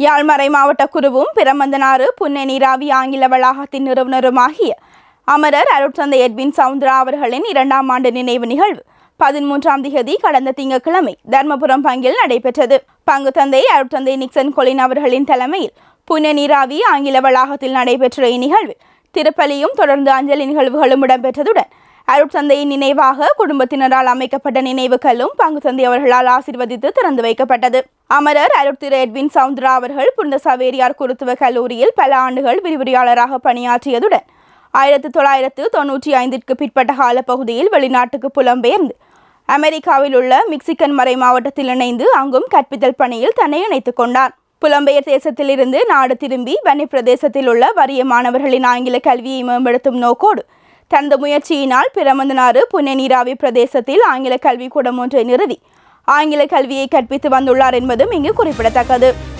யாழ்மறை மாவட்ட குருவும் பிரமந்தனாறு புன்னை நீராவி ஆங்கில வளாகத்தின் நிறுவனருமாகிய அமரர் அருட்சந்தை எட்வின் சவுந்தரா அவர்களின் இரண்டாம் ஆண்டு நினைவு நிகழ்வு பதிமூன்றாம் திகதி கடந்த திங்கட்கிழமை தர்மபுரம் பங்கில் நடைபெற்றது. பங்கு தந்தை அருட்சந்தை நிக்சன் கொலின் அவர்களின் தலைமையில் புன்னை நீராவி ஆங்கில வளாகத்தில் நடைபெற்ற இந்நிகழ்வில் திருப்பலியும் தொடர்ந்து அஞ்சலி நிகழ்வுகளும் இடம்பெற்றதுடன் அருட்தந்தையின் நினைவாக குடும்பத்தினரால் அமைக்கப்பட்ட நினைவு கல்லும் பங்கு சந்தை அவர்களால் ஆசீர்வதித்து திறந்து வைக்கப்பட்டது. அமரர் அருட்திரு எட்வின் சவுந்தரா அவர்கள் புனித சவேரியார் குருத்துவ கல்லூரியில் பல ஆண்டுகள் விரிவுரையாளராக பணியாற்றியதுடன் ஆயிரத்தி தொள்ளாயிரத்து தொன்னூற்றி ஐந்திற்கு பிற்பட்ட கால பகுதியில் வெளிநாட்டுக்கு புலம்பெயர்ந்து அமெரிக்காவில் உள்ள மிக்சிகன் மறை மாவட்டத்தில் இணைந்து அங்கும் கற்பித்தல் பணியில் தன்னை இணைத்துக் கொண்டார். புலம்பெயர் தேசத்திலிருந்து நாடு திரும்பி வன்னி பிரதேசத்தில் உள்ள வறிய மாணவர்களின் ஆங்கில கல்வியை மேம்படுத்தும் நோக்கோடு தனது முயற்சியினால் பிரமந்தனாறு புனே நீராவி பிரதேசத்தில் ஆங்கில கல்விக்கூடம் ஒன்றை நிறுவி. ஆங்கில கல்வியை கற்பித்து வந்துள்ளார் என்பதும் இங்கு குறிப்பிடத்தக்கது.